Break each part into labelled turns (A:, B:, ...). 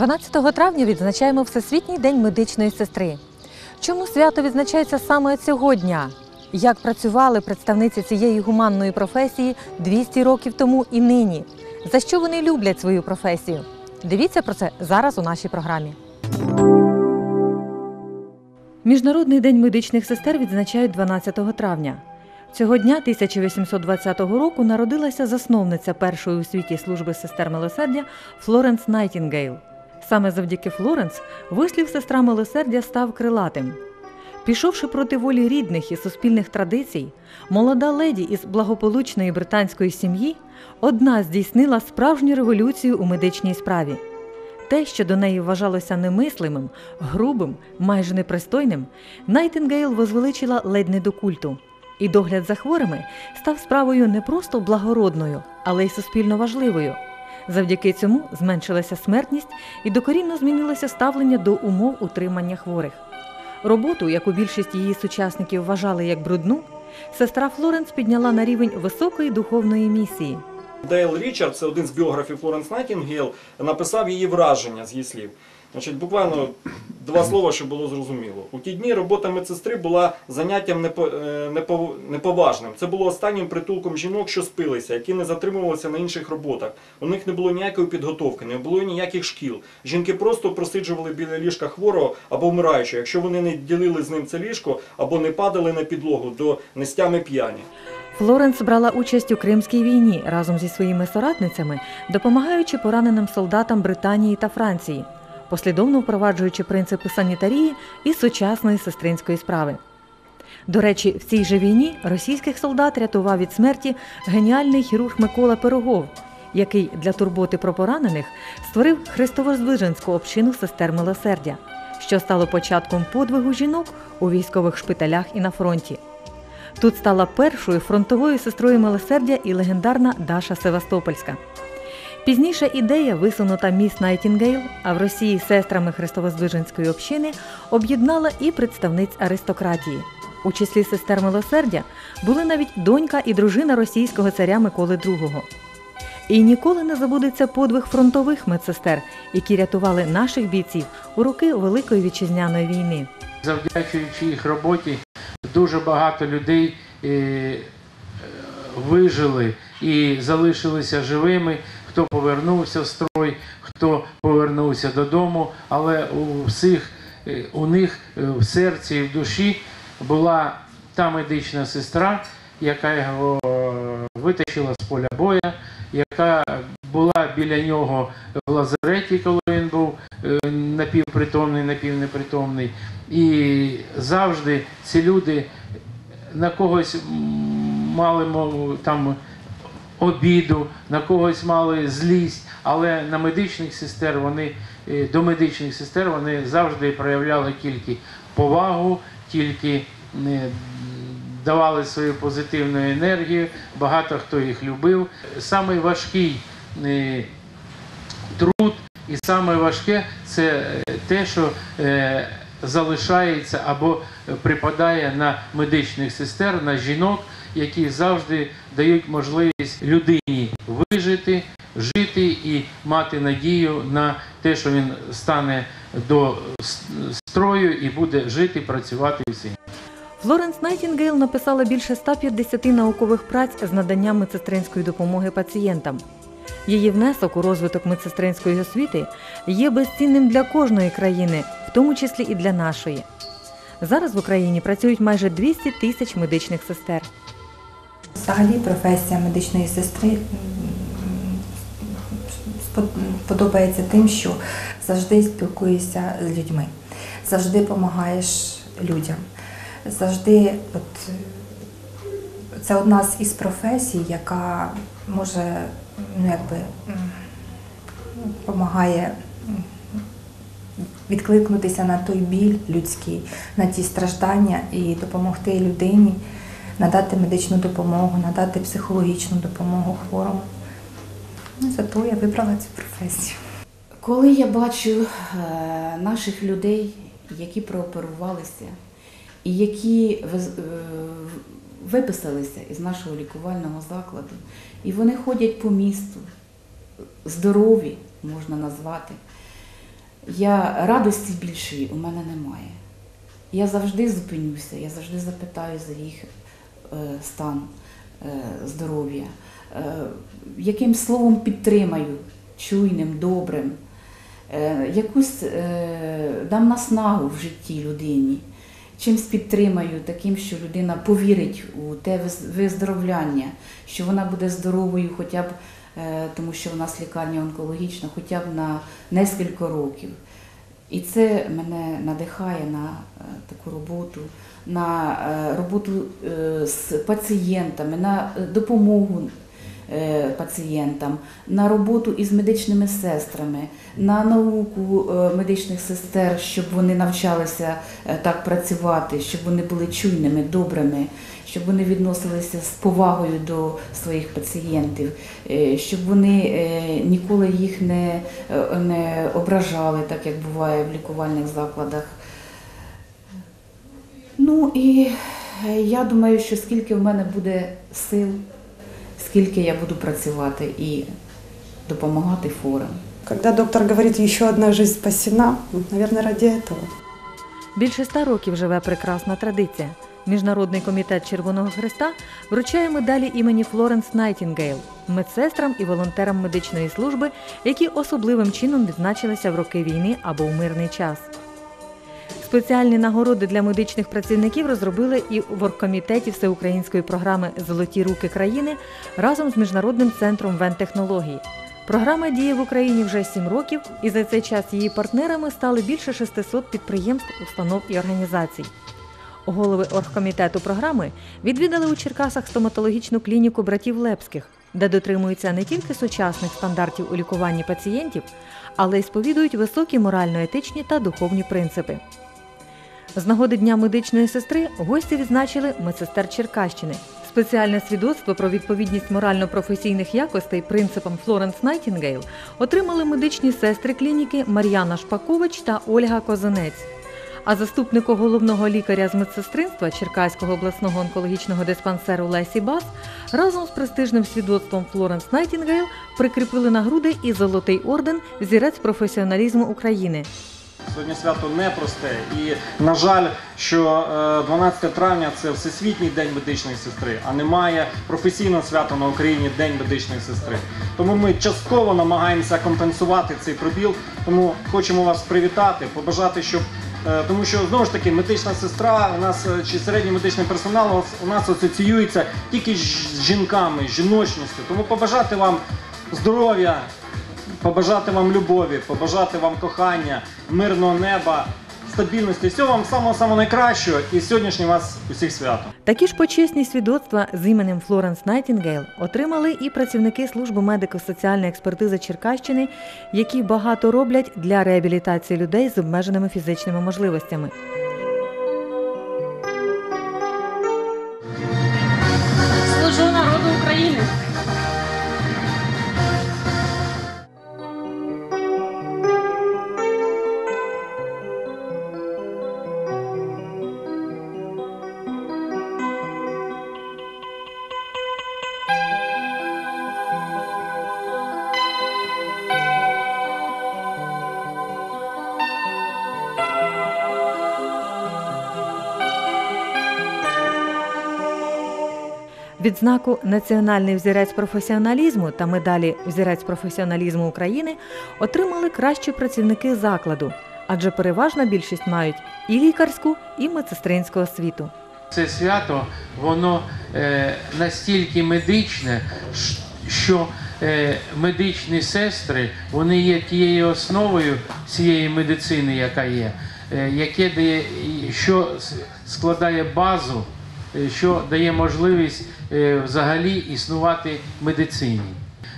A: 12 травня відзначаємо Всесвітній день медичної сестри. Чому свято відзначається саме цього дня? Як працювали представниці цієї гуманної професії 200 років тому і нині? За що вони люблять свою професію? Дивіться про це зараз у нашій програмі. Міжнародний день медичних сестер відзначають 12 травня. Цього дня 1820 року народилася засновниця першої у світі служби сестер милосердя Флоренс Найтінгейл. Саме завдяки Флоренс вислів сестра милосердя став крилатим. Пішовши проти волі рідних і суспільних традицій, молода леді із благополучної британської сім'ї одна здійснила справжню революцію у медичній справі. Те, що до неї вважалося немислимим, грубим, майже непристойним, Найтингейл возвеличила ледь не до культу. І догляд за хворими став справою не просто благородною, але й суспільно важливою. Завдяки цьому зменшилася смертність і докорінно змінилося ставлення до умов утримання хворих. Роботу, яку більшість її сучасників вважали як брудну, сестра Флоренс підняла на рівень високої духовної місії.
B: Дейл Річард, це один з біографів Флоренс Найтінгейл, написав її враження з її слів. Значить, буквально два слова, щоб було зрозуміло. У ті дні робота медсестри була заняттям е, неповажним. Це було останнім притулком жінок, що спилися, які не затримувалися на інших роботах. У них не було ніякої підготовки, не було ніяких шкіл. Жінки просто просиджували біля ліжка хворого або вмираючого, якщо вони не ділили з ним це ліжко або не падали на підлогу до нестями п'яні.
A: Флоренс брала участь у Кримській війні разом зі своїми соратницями, допомагаючи пораненим солдатам Британії та Франції, послідовно впроваджуючи принципи санітарії і сучасної сестринської справи. До речі, в цій же війні російських солдат рятував від смерті геніальний хірург Микола Пирогов, який для турботи про поранених створив Христово-Здвиженську общину сестер милосердя, що стало початком подвигу жінок у військових шпиталях і на фронті. Тут стала першою фронтовою сестрою милосердя і легендарна Даша Севастопольська. Пізніше ідея, висунута міс Найтінгейл, а в Росії сестрами Христовоздвиженської общини, об'єднала і представниць аристократії. У числі сестер милосердя були навіть донька і дружина російського царя Миколи II. І ніколи не забудеться подвиг фронтових медсестер, які рятували наших бійців у роки Великої вітчизняної війни.
C: завдячуючи їх роботі, дуже багато людей е, вижили і залишилися живими. Хто повернувся в строй, хто повернувся додому, але у всіх е, у них е, в серці і в душі була та медична сестра, яка його е, витащила з поля боя, яка була біля нього в лазареті, коли він був напівпритомний, напівнепритомний. І завжди ці люди на когось мали мов, там обіду, на когось мали злість, але на медичних сестер вони е, до медичних сестер вони завжди проявляли тільки повагу, тільки е, давали свою позитивну енергію. Багато хто їх любив. Самий важкий е, труд і саме важке це те, що залишається або припадає на медичних сестер, на жінок, які завжди дають можливість людині вижити, жити і мати надію на те, що він стане до строю і буде жити, працювати і все.
A: Флоренс Найтінгейл написала більше 150 наукових праць з наданням медсестринської допомоги пацієнтам. Її внесок у розвиток медсестринської освіти є безцінним для кожної країни, в тому числі і для нашої. Зараз в Україні працюють майже 200 тисяч медичних сестер.
D: Взагалі професія медичної сестри подобається тим, що завжди спілкуєшся з людьми, завжди допомагаєш людям. Завжди, от, це одна з із професій, яка може ну, якби, допомагає відкликнутися на той біль людський, на ті страждання і допомогти людині надати медичну допомогу, надати психологічну допомогу хворому. Ну, Зато я вибрала цю професію.
E: Коли я бачу е, наших людей, які прооперувалися і які е, виписалися із нашого лікувального закладу, і вони ходять по місту, здорові, можна назвати, я радості більшої у мене немає. Я завжди зупинюся, я завжди запитаю за їх стан е, здоров'я, е, яким словом підтримаю, чуйним, добрим, е, якусь е, дам наснагу в житті людині, чимсь підтримаю, таким, що людина повірить у те виздоровляння, що вона буде здоровою хоча б, е, тому що у нас лікарня онкологічна, хоча б на нескільки років. І це мене надихає на е, таку роботу, на е, роботу е, з пацієнтами, на допомогу пацієнтам, на роботу із медичними сестрами, на науку е, медичних сестер, щоб вони навчалися е, так працювати, щоб вони були чуйними, добрими, щоб вони відносилися з повагою до своїх пацієнтів, е, щоб вони е, ніколи їх не, е, не ображали, так як буває в лікувальних закладах. Ну і е, я думаю, що скільки в мене буде сил, скільки я буду працювати і допомагати форам.
F: Когда доктор говорит, еще одна жизнь спасена, наверное, ради этого.
A: Більше ста років живе прекрасна традиція. Міжнародний комітет Червоного Христа вручає медалі імені Флоренс Найтінгейл медсестрам і волонтерам медичної служби, які особливим чином відзначилися в роки війни або у мирний час. Спеціальні нагороди для медичних працівників розробили і в оргкомітеті всеукраїнської програми Золоті руки країни разом з Міжнародним центром вентехнологій. Програма діє в Україні вже 7 років, і за цей час її партнерами стали більше 600 підприємств, установ і організацій. Голови оргкомітету програми відвідали у Черкасах стоматологічну клініку братів Лепських, де дотримуються не тільки сучасних стандартів у лікуванні пацієнтів, але й сповідують високі морально-етичні та духовні принципи. З нагоди Дня медичної сестри гості відзначили медсестер Черкащини. Спеціальне свідоцтво про відповідність морально-професійних якостей принципам Флоренс Найтінгейл отримали медичні сестри клініки Мар'яна Шпакович та Ольга Козанець. А заступнику головного лікаря з медсестринства Черкаського обласного онкологічного диспансеру Лесі Бас разом з престижним свідоцтвом Флоренс Найтінгейл прикріпили на груди і золотий орден Зірець професіоналізму України.
B: Сьогодні свято непросте. І, на жаль, що е, 12 травня це Всесвітній день медичної сестри, а немає професійного свята на Україні День медичної сестри. Тому ми частково намагаємося компенсувати цей пробіл. Тому хочемо вас привітати, побажати, щоб. е, Тому що знову ж таки медична сестра у нас е, чи середній медичний персонал у нас асоціюється тільки з жінками, з жіночністю. Тому побажати вам здоров'я, побажати вам любові, побажати вам кохання, мирного неба, стабільності, всього вам самого самого найкращого і сьогоднішнє вас усіх свято.
A: Такі ж почесні свідоцтва з іменем Флоренс Найтінгейл отримали і працівники служби медико-соціальної експертизи Черкащини, які багато роблять для реабілітації людей з обмеженими фізичними можливостями. Відзнаку Національний взірець професіоналізму та медалі Взірець професіоналізму України отримали кращі працівники закладу, адже переважна більшість мають і лікарську, і медсестринську освіту.
C: Це свято, воно е, настільки медичне, що е, медичні сестри вони є тією основою цієї медицини, яка є, е, яке і що складає базу, що дає можливість е, взагалі існувати медицині.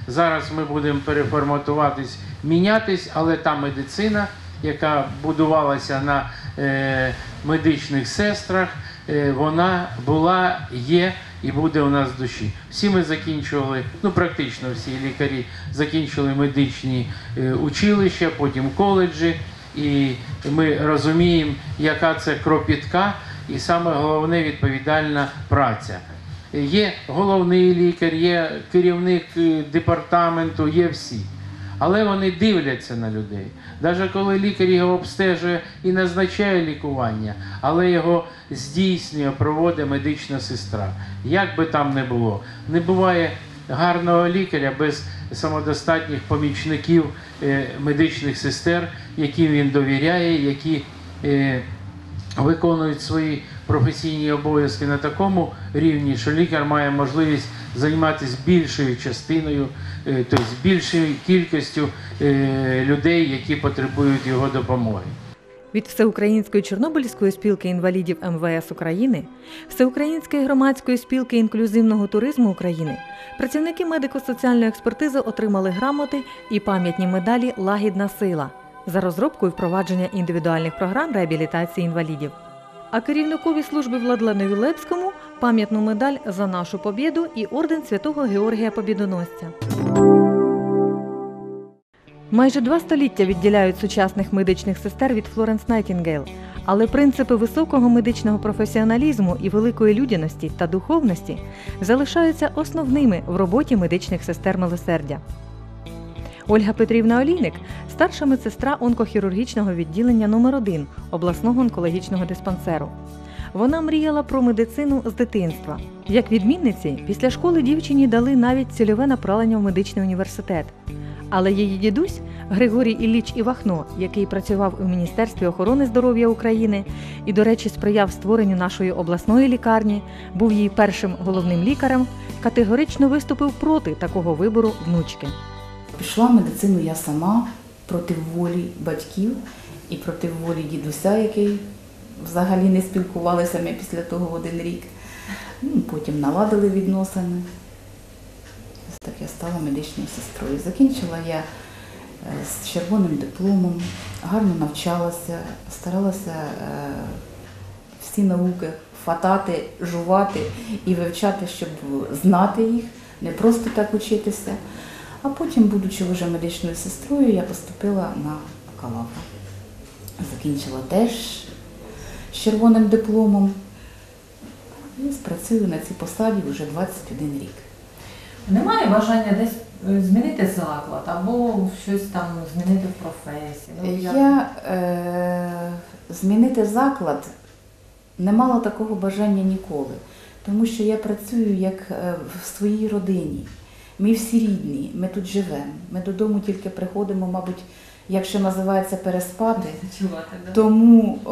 C: Зараз ми будемо переформатуватись, мінятись, але та медицина, яка будувалася на е, медичних сестрах, е, вона була, є і буде у нас в душі. Всі ми закінчували, ну практично всі лікарі закінчили медичні е, училища, потім коледжі, і ми розуміємо, яка це кропітка і саме головне відповідальна праця. Є головний лікар, є керівник е, департаменту, є всі. але вони дивляться на людей. Навіть коли лікар його обстежує і назначає лікування, але його здійснює, проводить медична сестра. Як би там не було, не буває гарного лікаря без самодостатніх помічників е, медичних сестер, яким він довіряє, які е, виконують свої професійні обов'язки на такому рівні, що лікар має можливість займатися більшою частиною, е, тобто більшою кількістю е, людей, які потребують його допомоги.
A: Від Всеукраїнської Чорнобильської спілки інвалідів МВС України, Всеукраїнської громадської спілки інклюзивного туризму України працівники медико-соціальної експертизи отримали грамоти і пам'ятні медалі Лагідна сила за розробку і впровадження індивідуальних програм реабілітації інвалідів. А керівникові служби Владленові Лепському пам'ятну медаль за нашу побєду і орден святого Георгія Побідоносця. Майже два століття відділяють сучасних медичних сестер від Флоренс Найтінгейл, але принципи високого медичного професіоналізму і великої людяності та духовності залишаються основними в роботі медичних сестер милосердя. Ольга Петрівна Олійник старша медсестра онкохірургічного відділення номер 1 обласного онкологічного диспансеру. Вона мріяла про медицину з дитинства. Як відмінниці, після школи дівчині дали навіть цільове направлення в медичний університет. Але її дідусь Григорій Ілліч Івахно, який працював у Міністерстві охорони здоров'я України і, до речі, сприяв створенню нашої обласної лікарні, був її першим головним лікарем, категорично виступив проти такого вибору внучки.
E: Пішла в медицину я сама проти волі батьків і проти волі дідуся, який взагалі не спілкувалися ми після того один рік. Ну, Потім наладили відносини. Так я стала медичною сестрою. Закінчила я е, з червоним дипломом, гарно навчалася, старалася е, всі науки хватати, жувати і вивчати, щоб знати їх, не просто так учитися. А потім, будучи вже медичною сестрою, я поступила на бакалавра. Закінчила теж з червоним дипломом і спрацюю на цій посаді вже 21 рік.
G: Немає бажання десь е, змінити заклад або щось там змінити в професії. Ну,
E: Я е, змінити заклад не мала такого бажання ніколи, тому що я працюю як е, в своїй родині. Ми всі рідні, ми тут живемо. Ми додому тільки приходимо, мабуть, якщо називається переспати. Тому е,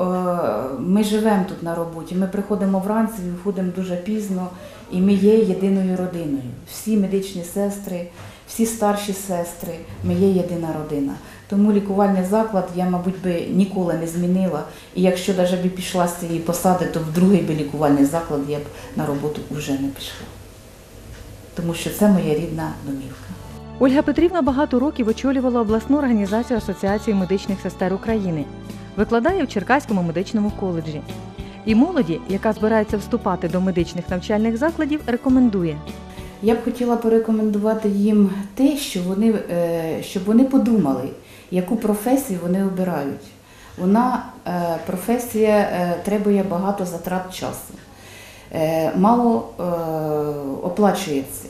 E: ми живемо тут на роботі. Ми приходимо вранці, виходимо дуже пізно, і ми є єдиною родиною. Всі медичні сестри, всі старші сестри, ми є єдина родина. Тому лікувальний заклад я, мабуть, би ніколи не змінила. І якщо навіть би пішла з цієї посади, то в другий би лікувальний заклад я б на роботу вже не пішла. Тому що це моя рідна домівка.
A: Ольга Петрівна багато років очолювала обласну організацію Асоціації медичних сестер України, викладає в Черкаському медичному коледжі. І молоді, яка збирається вступати до медичних навчальних закладів, рекомендує
E: Я б хотіла порекомендувати їм те, що вони, е, щоб вони подумали, яку професію вони обирають. Вона е, професія е, требує багато затрат часу, мало оплачується.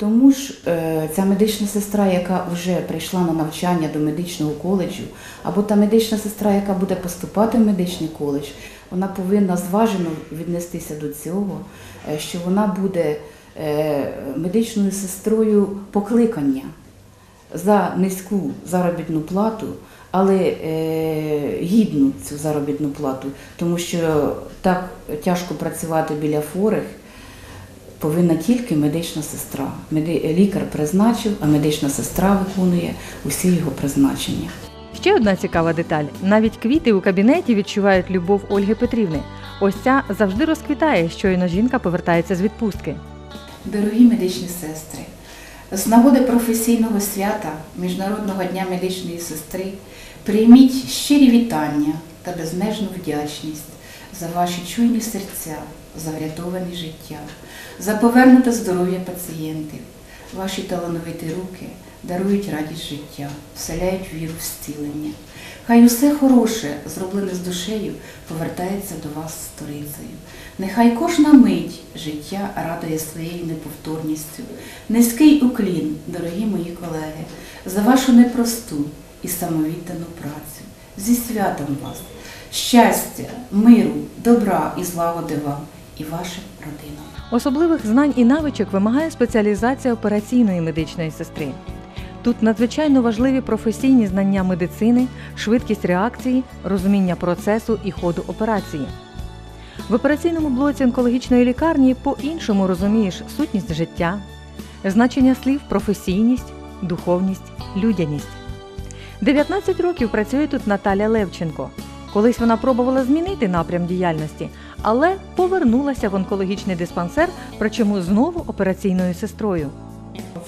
E: Тому ж е, ця медична сестра, яка вже прийшла на навчання до медичного коледжу, або та медична сестра, яка буде поступати в медичний коледж, вона повинна зважено віднестися до цього, е, що вона буде е, медичною сестрою покликання за низьку заробітну плату, але гідну цю заробітну плату, тому що так тяжко працювати біля хворих повинна тільки медична сестра. Лікар призначив, а медична сестра виконує усі його призначення.
A: Ще одна цікава деталь: навіть квіти у кабінеті відчувають любов Ольги Петрівни. Ось ця завжди розквітає, щойно жінка повертається з відпустки.
E: Дорогі медичні сестри, з нагоди професійного свята Міжнародного дня медичної сестри прийміть щирі вітання та безмежну вдячність за ваші чуйні серця, за врятовані життя, за повернуте здоров'я пацієнтів, ваші талановиті руки, дарують радість життя, вселяють віру в зцілення. Хай усе хороше, зроблене з душею, повертається до вас сторицею. Нехай кожна мить життя радує своєю неповторністю. Низький уклін, дорогі мої колеги, за вашу непросту і самовіддану працю. Зі святом вас, щастя, миру, добра і злагоди вам і вашим родинам.
A: Особливих знань і навичок вимагає спеціалізація операційної медичної сестри. Тут надзвичайно важливі професійні знання медицини, швидкість реакції, розуміння процесу і ходу операції. В операційному блоці онкологічної лікарні по-іншому розумієш сутність життя, значення слів професійність, духовність, людяність. 19 років працює тут Наталя Левченко. Колись вона пробувала змінити напрям діяльності, але повернулася в онкологічний диспансер, причому знову операційною сестрою.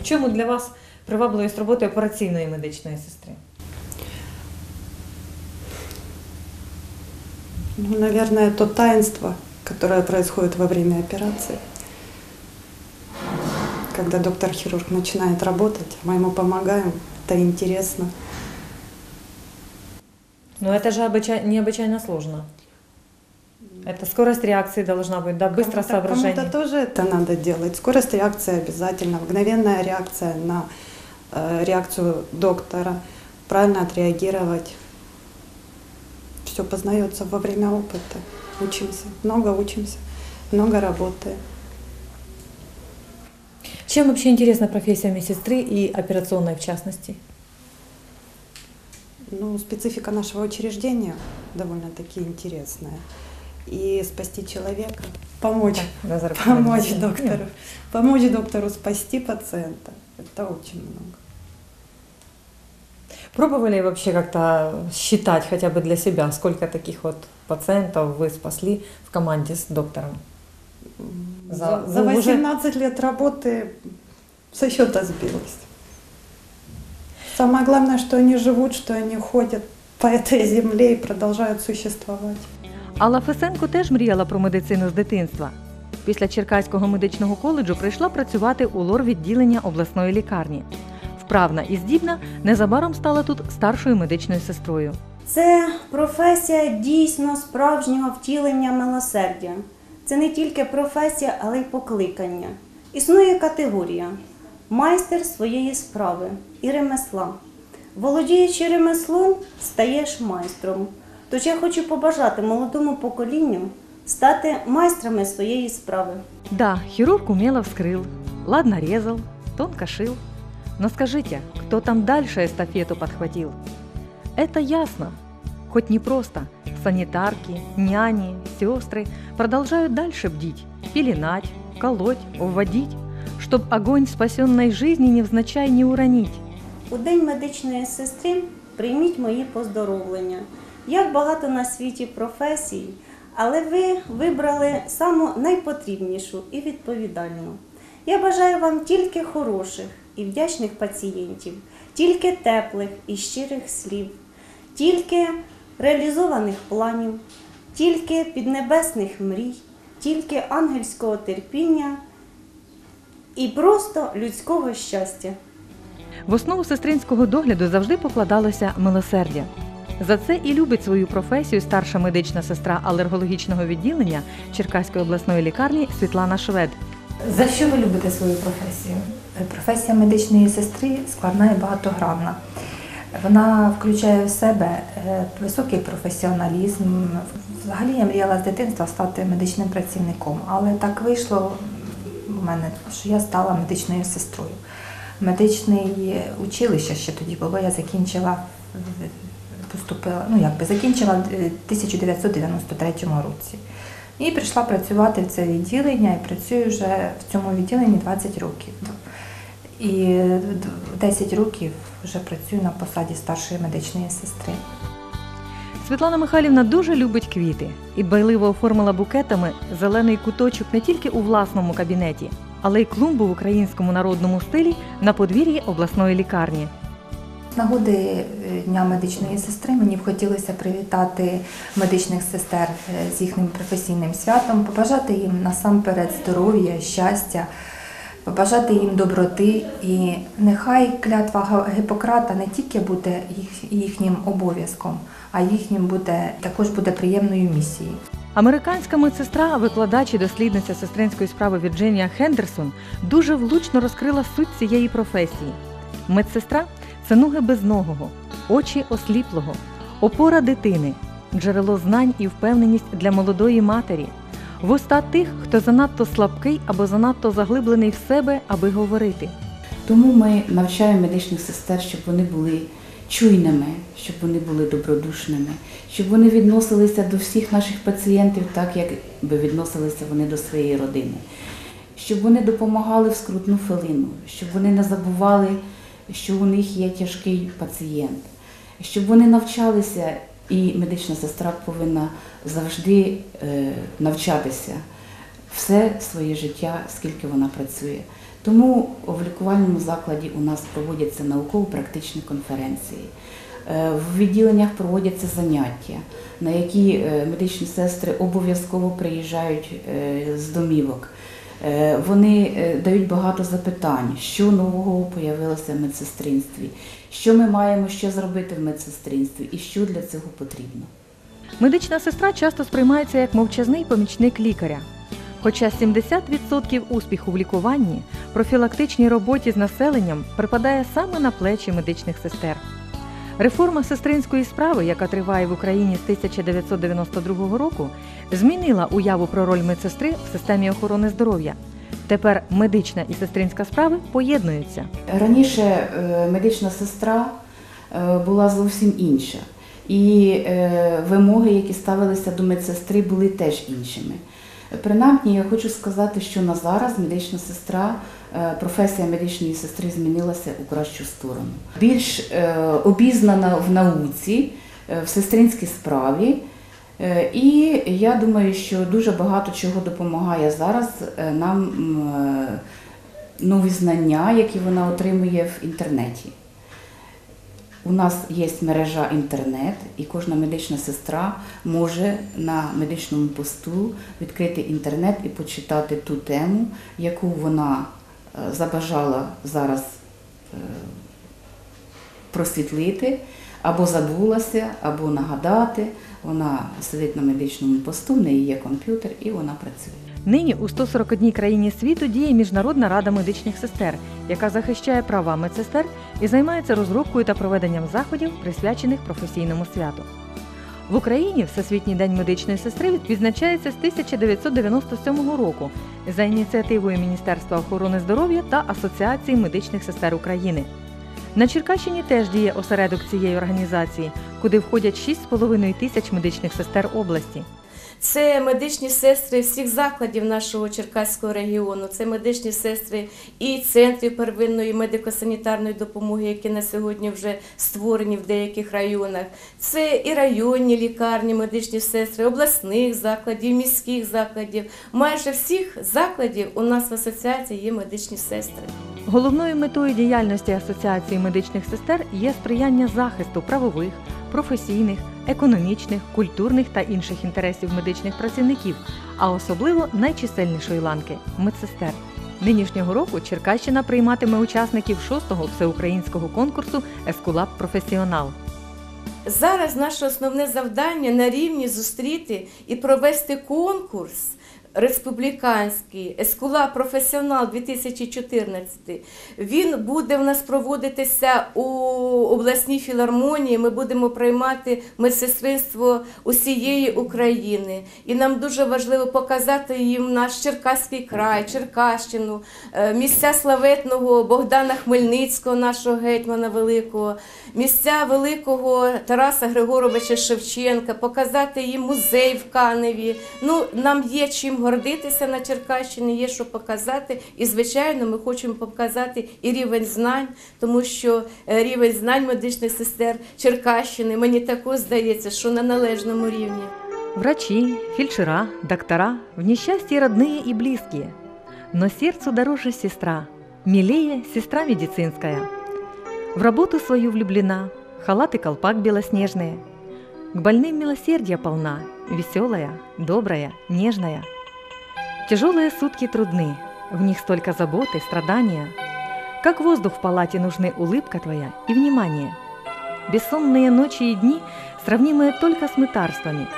A: В чому для вас привабливість роботи операційної медичної сестри?
F: Ну, наверное, то таинство, которое происходит во время операции. Когда доктор-хирург начинает работать, мы ему помогаем, это интересно.
A: Но это же обыча- необычайно сложно. Это скорость реакции должна быть, да, быстро
F: Кому-то-
A: соображение.
F: Кому-то тоже это надо делать. Скорость реакции обязательно, мгновенная реакция на э, реакцию доктора, правильно отреагировать. Все познается во время опыта. Учимся, много учимся, много работаем.
A: Чем вообще интересна профессия медсестры и операционной в частности?
F: Ну, специфика нашего учреждения довольно-таки интересная. И спасти человека, помочь,
A: Назар
F: помочь доктору, помочь доктору спасти пациента. Это очень много.
A: Пробовали вообще как-то считать хотя бы для себя, сколько таких вот пациентов вы спасли в команде с доктором? За-
F: За, за
A: вы уже-
F: 18 лет работы со счета сбилась. Самое главное, что они живут, что они ходят по этой земле и продолжают существовать.
A: Алла Фесенко теж мріяла про медицину з дитинства. Після Черкаського медичного коледжу прийшла працювати у лор відділення обласної лікарні. Вправна і здібна незабаром стала тут старшою медичною сестрою.
H: Це професія дійсно справжнього втілення милосердя. Це не тільки професія, але й покликання. Існує категорія майстер своєї справи і ремесла. Володіючи ремеслом, стаєш майстром. Тож я хочу побажати молодому поколінню стати майстрами своєї справи.
A: Да, хирург умело вскрыл, ладно резал, тонко шил. Но скажите, кто там дальше эстафету подхватил? Это ясно. Хоть не просто. Санитарки, няни, сестры продолжают дальше бдить, пеленать, колоть, вводить, Чтоб огонь спасенной жизни невзначай не уронить.
H: У День медичної сестри прийміть мої поздоровлення. Як багато на світі професій, але ви вибрали саму найпотрібнішу і відповідальну. Я бажаю вам тільки хороших і вдячних пацієнтів, тільки теплих і щирих слів, тільки реалізованих планів, тільки піднебесних мрій, тільки ангельського терпіння і просто людського щастя.
A: В основу сестринського догляду завжди покладалося милосердя. За це і любить свою професію старша медична сестра алергологічного відділення Черкаської обласної лікарні Світлана Швед.
D: За що ви любите свою професію? Професія медичної сестри складна і багатогранна. Вона включає в себе е, високий професіоналізм. Взагалі я мріяла з дитинства стати медичним працівником, але так вийшло у мене, що я стала медичною сестрою. Медичне училище ще тоді було, я закінчила, поступила, ну якби закінчила в 1993 році. І прийшла працювати в це відділення і працюю вже в цьому відділенні 20 років. І 10 років вже працюю на посаді старшої медичної сестри.
A: Світлана Михайлівна дуже любить квіти і дбайливо оформила букетами зелений куточок не тільки у власному кабінеті, але й клумбу в українському народному стилі на подвір'ї обласної лікарні.
D: З нагоди е, Дня медичної сестри мені б хотілося привітати медичних сестер е, з їхнім професійним святом, побажати їм насамперед здоров'я, щастя, побажати їм доброти, і нехай клятва Гіппократа не тільки буде їхнім обов'язком, а їхнім буде також буде приємною місією.
A: Американська медсестра, викладач і дослідниця сестринської справи Вірджинія Хендерсон дуже влучно розкрила суть цієї професії. Медсестра це ноги безногого, очі осліплого, опора дитини, джерело знань і впевненість для молодої матері, вуста тих, хто занадто слабкий або занадто заглиблений в себе, аби говорити.
E: Тому ми навчаємо медичних сестер, щоб вони були чуйними, щоб вони були добродушними, щоб вони відносилися до всіх наших пацієнтів так, як би відносилися вони до своєї родини, щоб вони допомагали в скрутну хвилину, щоб вони не забували, що у них є тяжкий пацієнт, щоб вони навчалися, і медична сестра повинна завжди е, навчатися все своє життя, скільки вона працює. Тому в лікувальному закладі у нас проводяться науково-практичні конференції. Е, В відділеннях проводяться заняття, на які е, медичні сестри обов'язково приїжджають е, з домівок. Вони дають багато запитань, що нового появилося в медсестринстві, що ми маємо ще зробити в медсестринстві і що для цього потрібно.
A: Медична сестра часто сприймається як мовчазний помічник лікаря. Хоча 70% успіху в лікуванні, профілактичній роботі з населенням припадає саме на плечі медичних сестер. Реформа сестринської справи, яка триває в Україні з 1992 року, змінила уяву про роль медсестри в системі охорони здоров'я. Тепер медична і сестринська справи поєднуються.
E: Раніше е, медична сестра е, була зовсім інша, і е, вимоги, які ставилися до медсестри, були теж іншими. Принаймні, я хочу сказати, що на зараз медична сестра, е, професія медичної сестри змінилася у кращу сторону. Більш е, обізнана в науці, е, в сестринській справі. І я думаю, що дуже багато чого допомагає зараз нам нові знання, які вона отримує в інтернеті. У нас є мережа інтернет, і кожна медична сестра може на медичному посту відкрити інтернет і почитати ту тему, яку вона е, забажала зараз е, просвітлити, або забулася, або нагадати. Вона сидить на медичному посту, в неї є комп'ютер і вона працює.
A: Нині у 141 країні світу діє Міжнародна рада медичних сестер, яка захищає права медсестер і займається розробкою та проведенням заходів, присвячених професійному святу. В Україні Всесвітній день медичної сестри відзначається з 1997 року за ініціативою Міністерства охорони здоров'я та Асоціації медичних сестер України. На Черкащині теж діє осередок цієї організації, куди входять 6,5 тисяч медичних сестер області.
I: Це медичні сестри всіх закладів нашого Черкаського регіону. Це медичні сестри і центрів первинної медико-санітарної допомоги, які на сьогодні вже створені в деяких районах. Це і районні лікарні, медичні сестри, обласних закладів, міських закладів. Майже всіх закладів у нас в асоціації є медичні сестри.
A: Головною метою діяльності Асоціації медичних сестер є сприяння захисту правових, професійних, економічних, культурних та інших інтересів медичних працівників, а особливо найчисельнішої ланки медсестер. Нинішнього року Черкащина прийматиме учасників шостого всеукраїнського конкурсу Ескулап Професіонал.
I: Зараз наше основне завдання на рівні зустріти і провести конкурс республіканський Ескула Професіонал 2014. Він буде в нас проводитися у обласній філармонії. Ми будемо приймати медсестринство усієї України. І нам дуже важливо показати їм наш Черкаський край, Черкащину, е, місця славетного Богдана Хмельницького, нашого гетьмана великого, місця великого Тараса Григоровича Шевченка, показати їм музей в Каневі. Ну, нам є чим гордитися на Черкащині, є що показати. І, звичайно, ми хочемо показати і рівень знань, тому що е, рівень знань медичних сестер Черкащини, мені також здається, що на належному рівні.
A: Врачи, фельдшера, доктора в несчастье родные и близкие. Но сердцу дороже сестра, милее сестра медицинская. В работу свою влюблена, халат и колпак белоснежные. К больным милосердия полна, веселая, добрая, нежная. Тяжелые сутки трудны, В них столько заботы, страдания. Как воздух в палате нужны улыбка твоя и внимание. Бессонные ночи и дни, сравнимые только с мытарствами.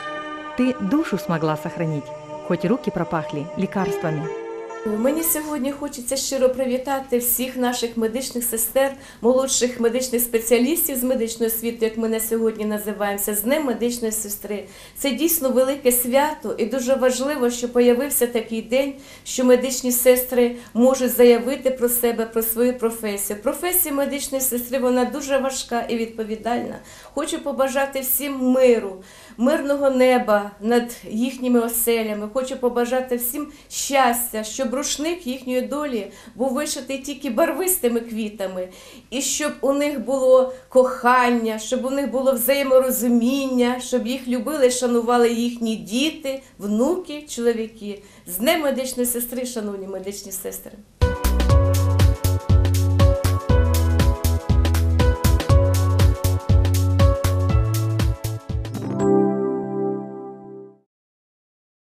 A: Ты душу смогла сохранить, хоть руки пропахли лекарствами.
I: Мені сьогодні хочеться щиро привітати всіх наших медичних сестер, молодших медичних спеціалістів з медичної освіти, як ми на сьогодні називаємося, з Днем медичної сестри. Це дійсно велике свято, і дуже важливо, що появився такий день, що медичні сестри можуть заявити про себе, про свою професію. Професія медичної сестри вона дуже важка і відповідальна. Хочу побажати всім миру, мирного неба над їхніми оселями. Хочу побажати всім щастя, щоб рушник їхньої долі був вишитий тільки барвистими квітами, і щоб у них було кохання, щоб у них було взаєморозуміння, щоб їх любили, шанували їхні діти, внуки, чоловіки. З Днем медичної сестри, шановні медичні сестри.